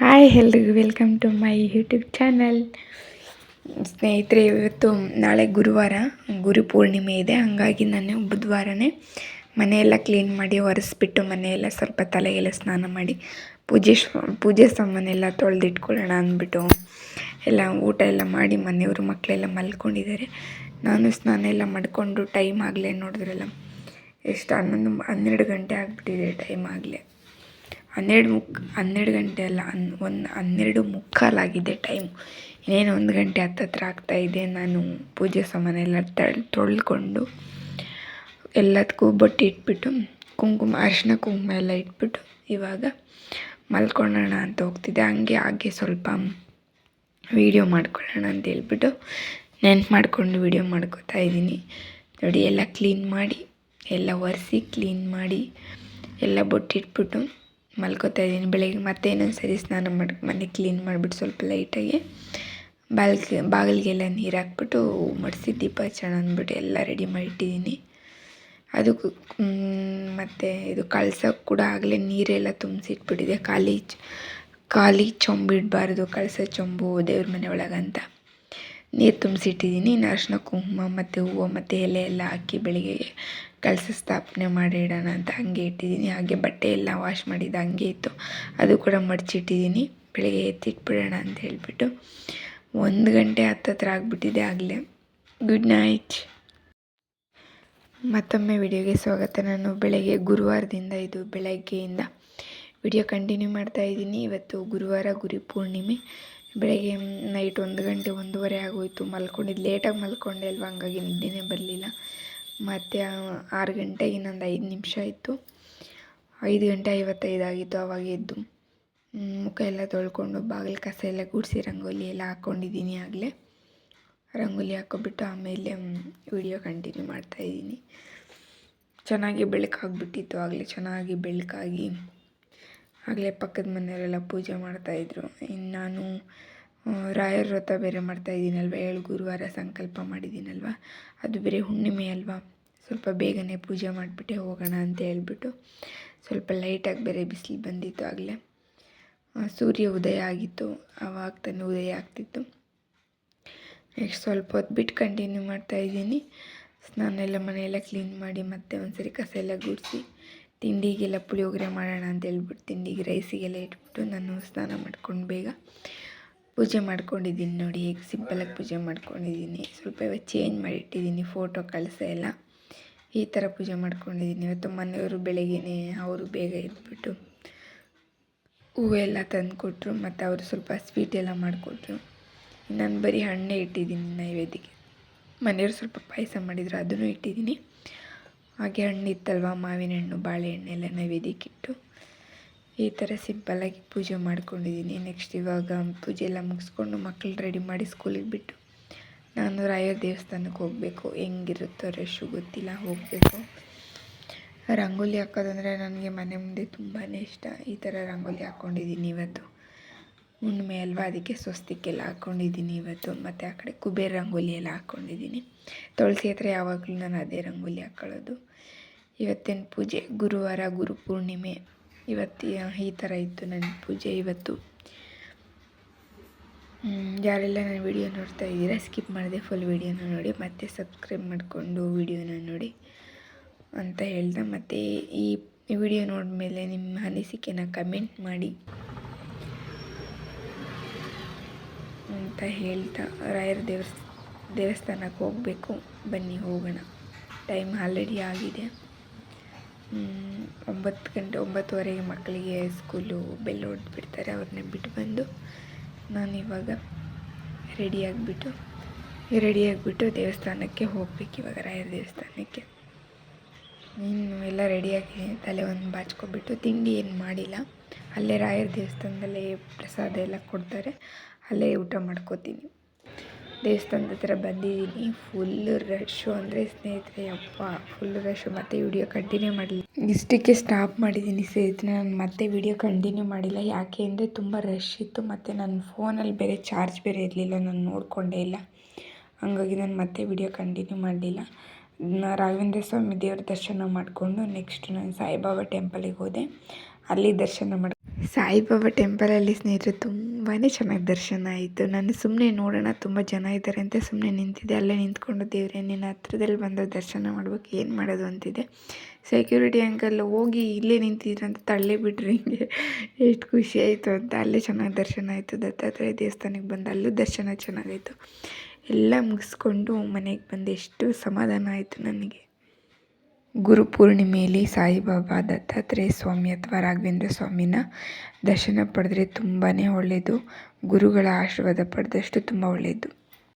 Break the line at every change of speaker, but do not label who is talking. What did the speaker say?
Hi ಎಲ್ರಿಗೂ, welcome to my YouTube channel. ಸ್ನೇಹಿತರೆ, ಇವತ್ತು ನಾಳೆ ಗುರುವಾರ, ಗುರು ಪೂರ್ಣಿಮೆ ಇದೆ. ಹಾಗಾಗಿ ನಾನು ಬುಧವಾರನೇ ಮನೆಯೆಲ್ಲ ಕ್ಲೀನ್ ಮಾಡಿ ಒರೆಸ್ಬಿಟ್ಟು ಮನೆಯೆಲ್ಲ ಸ್ವಲ್ಪ ತಲೆಗೆಲ್ಲ ಸ್ನಾನ ಮಾಡಿ ಪೂಜೆ ಪೂಜೆ ಸಾಮಾನೆಲ್ಲ ತೊಳೆದಿಟ್ಕೊಳ್ಳೋಣ ಅಂದ್ಬಿಟ್ಟು ಎಲ್ಲ ಊಟ ಎಲ್ಲ ಮಾಡಿ ಮನೆಯವರು ಮಕ್ಕಳೆಲ್ಲ ಮಲ್ಕೊಂಡಿದ್ದಾರೆ. ನಾನು ಸ್ನಾನ ಎಲ್ಲ ಮಾಡಿಕೊಂಡು ಟೈಮ್ ಆಗಲೇ ನೋಡಿದ್ರಲ್ಲ, ಎಷ್ಟು ಹನ್ನೊಂದು, ಹನ್ನೆರಡು ಗಂಟೆ ಆಗಿಬಿಟ್ಟಿದೆ ಟೈಮ್ ಆಗಲೇ. ಹನ್ನೆರಡು ಮುಕ್, ಹನ್ನೆರಡು ಗಂಟೆ ಅಲ್ಲ, ಹನ್, ಒಂದು ಹನ್ನೆರಡು ಮುಕ್ಕಾಲಾಗಿದೆ ಟೈಮ್ ಇನ್ನೇನು ಒಂದು ಗಂಟೆ ಹತ್ತತ್ರ ಆಗ್ತಾ ಇದೆ ನಾನು ಪೂಜೆ ಸಾಮಾನೆಲ್ಲ ತಳ್, ತೊಳ್ಕೊಂಡು ಎಲ್ಲದಕ್ಕೂ ಬೊಟ್ಟು ಇಟ್ಬಿಟ್ಟು, ಕುಂಕುಮ ಅರಿಶಿನ ಕುಂಕುಮ ಎಲ್ಲ ಇಟ್ಬಿಟ್ಟು ಇವಾಗ ಮಲ್ಕೊಳ್ಳೋಣ ಅಂತ ಹೋಗ್ತಿದ್ದೆ. ಹಂಗೆ ಹಾಗೆ ಸ್ವಲ್ಪ ವೀಡಿಯೋ ಮಾಡ್ಕೊಳ್ಳೋಣ ಅಂತ ಹೇಳ್ಬಿಟ್ಟು ನೆನ್ಪು ಮಾಡಿಕೊಂಡು ವೀಡಿಯೋ ಮಾಡ್ಕೋತಾ ಇದ್ದೀನಿ. ನೋಡಿ, ಎಲ್ಲ ಕ್ಲೀನ್ ಮಾಡಿ, ಎಲ್ಲ ಒರೆಸಿ ಕ್ಲೀನ್ ಮಾಡಿ, ಎಲ್ಲ ಬೊಟ್ಟಿಟ್ಬಿಟ್ಟು ಮಲ್ಕೋತಾ ಇದ್ದೀನಿ. ಬೆಳಗ್ಗೆ ಮತ್ತೆ ಇನ್ನೊಂದು ಸರಿ ಸ್ನಾನ ಮಾಡಿ, ಮನೆ ಕ್ಲೀನ್ ಮಾಡಿಬಿಟ್ಟು ಸ್ವಲ್ಪ ಲೈಟಾಗಿ ಬಾಲ್ಕ, ಬಾಗಿಲಿಗೆಲ್ಲ ನೀರು ಹಾಕ್ಬಿಟ್ಟು ಮಡಿಸಿ ದೀಪ ಹಚ್ಚೋಣ ಅಂದ್ಬಿಟ್ಟು ಎಲ್ಲ ರೆಡಿ ಮಾಡಿಟ್ಟಿದ್ದೀನಿ. ಅದಕ್ಕೂ ಮತ್ತು ಇದು ಕಳ್ಸೋಕ್ಕೆ ಕೂಡ ಆಗಲೇ ನೀರೆಲ್ಲ ತುಂಬಿಸಿಟ್ಬಿಟ್ಟಿದೆ ಖಾಲಿ ಖಾಲಿ ಚೊಂಬಿಡಬಾರ್ದು ಕಳಸ ಚೊಂಬು ದೇವ್ರ ಮನೆ ಒಳಗಂತ ನೀರು ತುಂಬಿಸಿಟ್ಟಿದ್ದೀನಿ ಅರಿಶಿನ ಕುಂಕುಮ ಮತ್ತು ಹೂವು ಮತ್ತು ಎಲೆ ಎಲ್ಲ ಹಾಕಿ ಬೆಳಿಗ್ಗೆ ಕಳಸ ಸ್ಥಾಪನೆ ಮಾಡಿ ಇಡೋಣ ಅಂತ ಹಾಗೆ ಇಟ್ಟಿದ್ದೀನಿ. ಹಾಗೆ ಬಟ್ಟೆ ಎಲ್ಲ ವಾಶ್ ಮಾಡಿದ್ದು ಹಂಗೆ ಇತ್ತು. ಅದು ಕೂಡ ಮಡಚಿಟ್ಟಿದ್ದೀನಿ. ಬೆಳಗ್ಗೆ ಎತ್ತಿಟ್ಬಿಡೋಣ ಅಂತ ಹೇಳಿಬಿಟ್ಟು ಒಂದು ಗಂಟೆ ಹತ್ತತ್ರ ಆಗಿಬಿಟ್ಟಿದೆ ಆಗಲೇ. ಗುಡ್ ನೈಟ್ ಮತ್ತೊಮ್ಮೆ ವಿಡಿಯೋಗೆ ಸ್ವಾಗತ. ನಾನು ಬೆಳಗ್ಗೆ ಗುರುವಾರದಿಂದ ಇದು ಬೆಳಗ್ಗೆಯಿಂದ ವಿಡಿಯೋ ಕಂಟಿನ್ಯೂ ಮಾಡ್ತಾ ಇದ್ದೀನಿ. ಇವತ್ತು ಗುರುವಾರ ಗುರಿ ಪೂರ್ಣಿಮೆ. ಬೆಳಗ್ಗೆ ನೈಟ್ ಒಂದು ಗಂಟೆ ಒಂದೂವರೆ ಆಗೋಯ್ತು. ಮಲ್ಕೊಂಡಿದ್ದು ಲೇಟಾಗಿ ಮಲ್ಕೊಂಡೆ ಅಲ್ವಾ? ಹಂಗಾಗಿ ನಿದ್ದೆನೇ ಬರಲಿಲ್ಲ. ಮತ್ತು ಆರು ಗಂಟೆಗೆ ಇನ್ನೊಂದು ಐದು ನಿಮಿಷ ಇತ್ತು ಐದು ಗಂಟೆ ಐವತ್ತೈದು ಆಗಿತ್ತು ಆವಾಗ ಎದ್ದು. ಮುಖ ಎಲ್ಲ ತೊಳ್ಕೊಂಡು ಬಾಗಿಲು ಕಸ ಎಲ್ಲ ಗುಡಿಸಿ ರಂಗೋಲಿ ಎಲ್ಲ ಹಾಕ್ಕೊಂಡಿದ್ದೀನಿ ಆಗಲೇ. ರಂಗೋಲಿ ಹಾಕ್ಕೊಬಿಟ್ಟು ಆಮೇಲೆ ವಿಡಿಯೋ ಕಂಟಿನ್ಯೂ ಮಾಡ್ತಾಯಿದ್ದೀನಿ ಚೆನ್ನಾಗಿ ಬೆಳಕಾಗ್ಬಿಟ್ಟಿತ್ತು ಆಗಲೇ, ಚೆನ್ನಾಗಿ ಬೆಳಕಾಗಿ. ಆಗಲೇ ಪಕ್ಕದ ಮನೆಯವರೆಲ್ಲ ಪೂಜೆ ಮಾಡ್ತಾಯಿದ್ರು ಇನ್ನು ನಾನು ರಾಯರ ವ್ರತ ಬೇರೆ ಮಾಡ್ತಾಯಿದ್ದೀನಲ್ವ ಏಳು ಗುರುವಾರ ಸಂಕಲ್ಪ ಮಾಡಿದ್ದೀನಲ್ವ? ಅದು ಬೇರೆ ಹುಣ್ಣಿಮೆ ಅಲ್ವಾ? ಸ್ವಲ್ಪ ಬೇಗನೆ ಪೂಜೆ ಮಾಡಿಬಿಟ್ಟೆ ಹೋಗೋಣ ಅಂತ ಹೇಳ್ಬಿಟ್ಟು ಸ್ವಲ್ಪ ಲೈಟಾಗಿ ಬೇರೆ ಬಿಸಿಲು ಬಂದಿತ್ತು ಆಗಲೇ. ಸೂರ್ಯ ಉದಯ ಆಗಿತ್ತು. ಆವಾಗ ತಾನೇ ಉದಯ ಆಗ್ತಿತ್ತು. ನೆಕ್ಸ್ಟ್ ಸ್ವಲ್ಪ ಹೊತ್ತು ಬಿಟ್ಟು ಕಂಟಿನ್ಯೂ ಮಾಡ್ತಾ ಇದ್ದೀನಿ. ಸ್ನಾನ ಎಲ್ಲ ಮನೆಯೆಲ್ಲ ಕ್ಲೀನ್ ಮಾಡಿ ಮತ್ತೆ ಒಂದ್ಸರಿ ಕಸ ಎಲ್ಲ ಗುಡಿಸಿ, ತಿಂಡಿಗೆಲ್ಲ ಪುಳಿಯೋಗರೆ ಮಾಡೋಣ ಅಂತ ಹೇಳ್ಬಿಟ್ಟು ತಿಂಡಿಗೆ ರೈಸಿಗೆಲ್ಲ ಇಟ್ಬಿಟ್ಟು ನಾನು ಸ್ನಾನ ಮಾಡ್ಕೊಂಡು ಬೇಗ ಪೂಜೆ ಮಾಡ್ಕೊಂಡಿದ್ದೀನಿ ನೋಡಿ, ಹೇಗೆ ಸಿಂಪಲಾಗಿ ಪೂಜೆ ಮಾಡ್ಕೊಂಡಿದ್ದೀನಿ. ಸ್ವಲ್ಪ ಇವತ್ತು ಚೇಂಜ್ ಮಾಡಿಟ್ಟಿದ್ದೀನಿ ಫೋಟೋ ಕಳಿಸ ಎಲ್ಲ. ಈ ಥರ ಪೂಜೆ ಮಾಡ್ಕೊಂಡಿದ್ದೀನಿ. ಇವತ್ತು ಮನೆಯವರು ಬೆಳಗ್ಗೆನೇ ಅವರು ಬೇಗ ಎದ್ಬಿಟ್ಟು ಹೂವೆಲ್ಲ ತಂದುಕೊಟ್ರು, ಮತ್ತು ಅವರು ಸ್ವಲ್ಪ ಸ್ವೀಟ್ ಎಲ್ಲ ಮಾಡಿಕೊಟ್ರು. ನಾನು ಬರೀ ಹಣ್ಣೇ ಇಟ್ಟಿದ್ದೀನಿ ನೈವೇದ್ಯಕ್ಕೆ. ಮನೆಯವರು ಸ್ವಲ್ಪ ಪಾಯಸ ಮಾಡಿದ್ರು, ಅದನ್ನು ಇಟ್ಟಿದ್ದೀನಿ. ಹಾಗೆ ಹಣ್ಣು ಇತ್ತಲ್ವ ಮಾವಿನ ಹಣ್ಣು ಬಾಳೆಹಣ್ಣೆಲ್ಲ ನೈವೇದ್ಯಕ್ಕಿಟ್ಟು ಈ ಥರ ಸಿಂಪಲ್ಲಾಗಿ ಪೂಜೆ ಮಾಡ್ಕೊಂಡಿದ್ದೀನಿ. ನೆಕ್ಸ್ಟ್ ಇವಾಗ ಪೂಜೆ ಎಲ್ಲ ಮುಗಿಸ್ಕೊಂಡು ಮಕ್ಕಳು ರೆಡಿ ಮಾಡಿ ಸ್ಕೂಲಿಗೆ ಬಿಟ್ಟು ನಾನು ರಾಯರ್ ದೇವಸ್ಥಾನಕ್ಕೆ ಹೋಗಬೇಕು. ಹೆಂಗಿರುತ್ತೋ ರಶ್ಶು ಗೊತ್ತಿಲ್ಲ, ಹೋಗಬೇಕು. ರಂಗೋಲಿ ಹಾಕೋದಂದರೆ ನನಗೆ ಮನೆ ಮುಂದೆ ತುಂಬಾ ಇಷ್ಟ. ಈ ಥರ ರಂಗೋಲಿ ಹಾಕ್ಕೊಂಡಿದ್ದೀನಿ ಇವತ್ತು. ಹುಣ್ಣಿಮೆ ಅಲ್ವಾ, ಅದಕ್ಕೆ ಸ್ವಸ್ತಿಕೆಲ್ಲ ಹಾಕ್ಕೊಂಡಿದ್ದೀನಿ ಇವತ್ತು. ಮತ್ತು ಆ ಕಡೆ ಕುಬೇರ ರಂಗೋಲಿ ಎಲ್ಲ ಹಾಕ್ಕೊಂಡಿದ್ದೀನಿ ತುಳಸಿ ಹತ್ರ ಯಾವಾಗಲೂ ನಾನು ಅದೇ ರಂಗೋಲಿ ಹಾಕ್ಕೊಳ್ಳೋದು ಇವತ್ತಿನ ಪೂಜೆ? ಗುರುವಾರ ಗುರು ಪೂರ್ಣಿಮೆ. ಇವತ್ತು ಈ ಥರ ಇತ್ತು ನನ್ನ ಪೂಜೆ ಇವತ್ತು. ಯಾರೆಲ್ಲ ನನ್ನ ವಿಡಿಯೋ ನೋಡ್ತಾ ಇದ್ದೀರಾ, ಸ್ಕಿಪ್ ಮಾಡಿದೆ ಫುಲ್ ವಿಡಿಯೋನ ನೋಡಿ, ಮತ್ತೆ ಸಬ್ಸ್ಕ್ರೈಬ್ ಮಾಡಿಕೊಂಡು ವಿಡಿಯೋನ ನೋಡಿ ಅಂತ ಹೇಳ್ದೆ. ಮತ್ತು ಈ ವಿಡಿಯೋ ನೋಡಿದ್ಮೇಲೆ ನಿಮ್ಮ ಅನಿಸಿಕೆನ ಕಮೆಂಟ್ ಮಾಡಿ ಅಂತ ಹೇಳ್ತಾ ರಾಯರ ದೇವಸ್, ದೇವಸ್ಥಾನಕ್ಕೆ ಹೋಗಬೇಕು. ಬನ್ನಿ ಹೋಗೋಣ. ಟೈಮ್ ಆಲ್ರೆಡಿ ಆಗಿದೆ. ಒಂಬತ್ತು ಗಂಟೆ ಒಂಬತ್ತುವರೆಗೆ ಮಕ್ಕಳಿಗೆ ಸ್ಕೂಲು ಬೆಲ್ ಹೊಡೆದು ಬಿಡ್ತಾರೆ ಅವ್ರನ್ನ ಬಿಟ್ಟು ಬಂದು ನಾನು ಇವಾಗ ರೆಡಿಯಾಗಿಬಿಟ್ಟು ರೆಡಿಯಾಗಿಬಿಟ್ಟು ದೇವಸ್ಥಾನಕ್ಕೆ ಹೋಗ್ಬೇಕು ಇವಾಗ, ರಾಯರ ದೇವಸ್ಥಾನಕ್ಕೆ. ಇನ್ನು ಎಲ್ಲ ರೆಡಿಯಾಗಿ ತಲೆ ಒಂದು ಬಾಚ್ಕೊಬಿಟ್ಟು ತಿಂಡಿ ಏನು ಮಾಡಿಲ್ಲ. ಅಲ್ಲೇ ರಾಯರ ದೇವಸ್ಥಾನದಲ್ಲೇ ಪ್ರಸಾದ ಎಲ್ಲ ಕೊಡ್ತಾರೆ, ಅಲ್ಲೇ ಊಟ ಮಾಡ್ಕೋತೀನಿ. ದೇವಸ್ಥಾನದ ಹತ್ರ ಬಂದಿದ್ದೀನಿ. ಫುಲ್ ರಶ್ಶು ಅಂದರೆ ಸ್ನೇಹಿತರೆ ಅಪ್ಪ ಫುಲ್ ರಶ್ಶು ಮತ್ತೆ ವಿಡಿಯೋ ಕಂಟಿನ್ಯೂ ಮಾಡಿಲ್ಲ ಇಷ್ಟಕ್ಕೆ ಸ್ಟಾಪ್ ಮಾಡಿದ್ದೀನಿ ಸ್ನೇಹಿತರೆ. ನಾನು ಮತ್ತೆ ವಿಡಿಯೋ ಕಂಟಿನ್ಯೂ ಮಾಡಿಲ್ಲ. ಯಾಕೆ ಅಂದರೆ ತುಂಬ ರಶ್ ಇತ್ತು. ಮತ್ತು ನನ್ನ ಫೋನಲ್ಲಿ ಬೇರೆ ಚಾರ್ಜ್ ಬೇರೆ ಇರಲಿಲ್ಲ. ನಾನು ನೋಡಿಕೊಂಡೇ ಇಲ್ಲ. ಹಂಗಾಗಿ ನಾನು ಮತ್ತೆ ವಿಡಿಯೋ ಕಂಟಿನ್ಯೂ ಮಾಡಲಿಲ್ಲ. ರಾಘವೇಂದ್ರ ಸ್ವಾಮಿ ದೇವರ ದರ್ಶನ ಮಾಡಿಕೊಂಡು ನೆಕ್ಸ್ಟ್ ನಾನು ಸಾಯಿಬಾಬಾ ಟೆಂಪಲಿಗೆ ಹೋದೆ. ಅಲ್ಲಿ ದರ್ಶನ ಮಾಡಿ ಸಾಯಿಬಾಬಾ ಟೆಂಪಲಲ್ಲಿ ಸ್ನೇಹಿತರೆ ತುಂಬಾ ಚೆನ್ನಾಗಿ ದರ್ಶನ ಆಯಿತು. ನಾನು ಸುಮ್ಮನೆ ನೋಡೋಣ, ತುಂಬ ಜನ ಇದ್ದಾರೆ ಅಂತ ಸುಮ್ಮನೆ ನಿಂತಿದ್ದೆ. ಅಲ್ಲೇ ನಿಂತ್ಕೊಂಡು ದೇವ್ರೆ, ನಿನ್ನ ಹತ್ರದಲ್ಲಿ ಬಂದು ದರ್ಶನ ಮಾಡ್ಬೇಕು, ಏನು ಮಾಡೋದು ಅಂತಿದೆ ಸೆಕ್ಯೂರಿಟಿ ಅಂಕಲ್ ಹೋಗಿ ಇಲ್ಲೇ ನಿಂತಿದ್ರಂತ ತಳ್ಳೇ ಬಿಟ್ರಿ ಹಿಂಗೆ. ಎಷ್ಟು ಖುಷಿ ಆಯಿತು ಅಂತ. ಅಲ್ಲೇ ಚೆನ್ನಾಗಿ ದರ್ಶನ ಆಯಿತು. ದತ್ತಾತ್ರೇಯ ದೇವಸ್ಥಾನಕ್ಕೆ ಬಂದು ಅಲ್ಲೂ ದರ್ಶನ ಚೆನ್ನಾಗಾಯಿತು. ಎಲ್ಲ ಮುಗಿಸ್ಕೊಂಡು ಮನೆಗೆ ಬಂದು ಎಷ್ಟು ಸಮಾಧಾನ ಆಯಿತು ನನಗೆ. ಗುರುಪೂರ್ಣಿಮೆಯಲ್ಲಿ ಸಾಯಿಬಾಬಾ ದತ್ತಾತ್ರೇಯ ಸ್ವಾಮಿ ಅಥವಾ ರಾಘವೇಂದ್ರ ಸ್ವಾಮಿನ ದರ್ಶನ ಪಡೆದ್ರೆ ತುಂಬಾ ಒಳ್ಳೆಯದು ಗುರುಗಳ ಆಶೀರ್ವಾದ ಪಡೆದಷ್ಟು ತುಂಬ ಒಳ್ಳೆಯದು